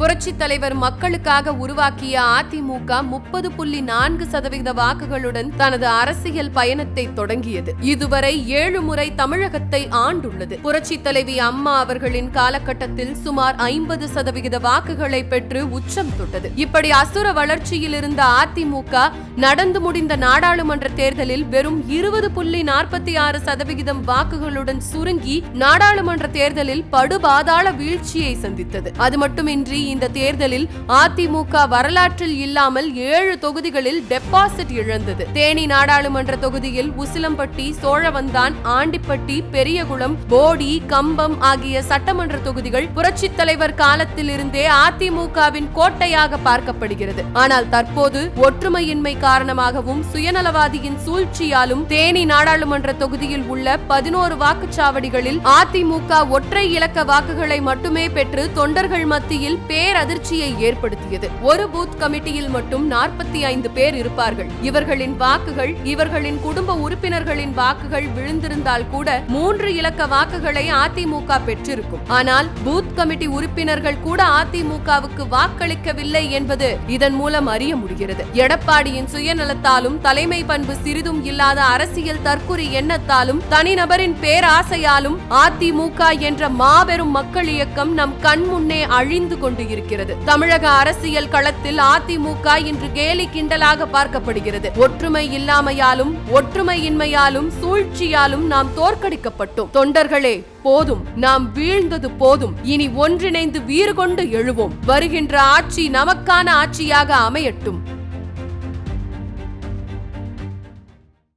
புரட்சி தலைவர் மக்களுக்காக உருவாக்கிய அதிமுக முப்பது புள்ளி நான்கு சதவிகித வாக்குகளுடன் தனது அரசியல் பயணத்தை தொடங்கியது. இதுவரை ஏழு முறை தமிழகத்தை ஆண்டுள்ளது. புரட்சி தலைவி அம்மா அவர்களின் காலகட்டத்தில் சுமார் ஐம்பது சதவிகித வாக்குகளை பெற்று உச்சம் தொட்டது. இப்படி அசுர வளர்ச்சியில் இருந்த அதிமுக நடந்து முடிந்த நாடாளுமன்ற தேர்தலில் வெறும் இருபது புள்ளி நாற்பத்தி ஆறு சதவிகிதம் வாக்குகளுடன் சுருங்கி நாடாளுமன்ற தேர்தலில் படுபாதாள வீழ்ச்சியை சந்தித்தது. அது மட்டுமின்றி இந்த தேர்தலில் அதிமுக வரலாற்றில் இல்லாமல் ஏழு தொகுதிகளில் டெபாசிட் இழந்தது. தேனி நாடாளுமன்ற தொகுதியில் உசிலம்பட்டி சோழவந்தான் ஆண்டிப்பட்டி பெரியகுளம் போடி கம்பம் ஆகிய சட்டமன்ற தொகுதிகள் புரட்சி தலைவர் காலத்தில் இருந்தே அதிமுகவின் கோட்டையாக பார்க்கப்படுகிறது. ஆனால் தற்போது ஒற்றுமையின்மை காரணமாகவும் சுயநலவாதியின் சூழ்ச்சியாலும் தேனி நாடாளுமன்ற தொகுதியில் உள்ள பதினோரு வாக்குச்சாவடிகளில் அதிமுக ஒற்றை இலக்க வாக்குகளை மட்டுமே பெற்று தொண்டர்கள் மத்தியில் பே பேரதிர்ச்சியை ஏற்படுத்தியது. ஒரு பூத் கமிட்டியில் மட்டும் நாற்பத்தி ஐந்து பேர் இருப்பார்கள். இவர்களின் வாக்குகள் இவர்களின் குடும்ப உறுப்பினர்களின் வாக்குகள் விழுந்திருந்தால் கூட மூன்று இலக்க வாக்குகளை அதிமுக பெற்றிருக்கும். ஆனால் பூத் கமிட்டி உறுப்பினர்கள் கூட அதிமுகவுக்கு வாக்களிக்கவில்லை என்பது இதன் மூலம் அறிய முடிகிறது. எடப்பாடியின் சுயநலத்தாலும் தலைமை பண்பு சிறிதும் இல்லாத அரசியல் தற்குறி எண்ணத்தாலும் தனிநபரின் பேராசையாலும் அதிமுக என்ற மாபெரும் மக்கள் இயக்கம் நம் கண் முன்னே அழிந்து கொண்டு இருக்கிறது. தமிழக அரசியல் களத்தில் அதிமுக இன்று கேலி கிண்டலாக பார்க்கப்படுகிறது. ஒற்றுமை இல்லாமையாலும் ஒற்றுமையின்மையாலும் சூழ்ச்சியாலும் நாம் தோற்கடிக்கப்பட்டோம். தொண்டர்களே போதும். நாம் வீழ்ந்தது போதும். இனி ஒன்றிணைந்து வீறு கொண்டு எழுவோம். வருகின்ற ஆட்சி நமக்கான ஆட்சியாக அமையட்டும்.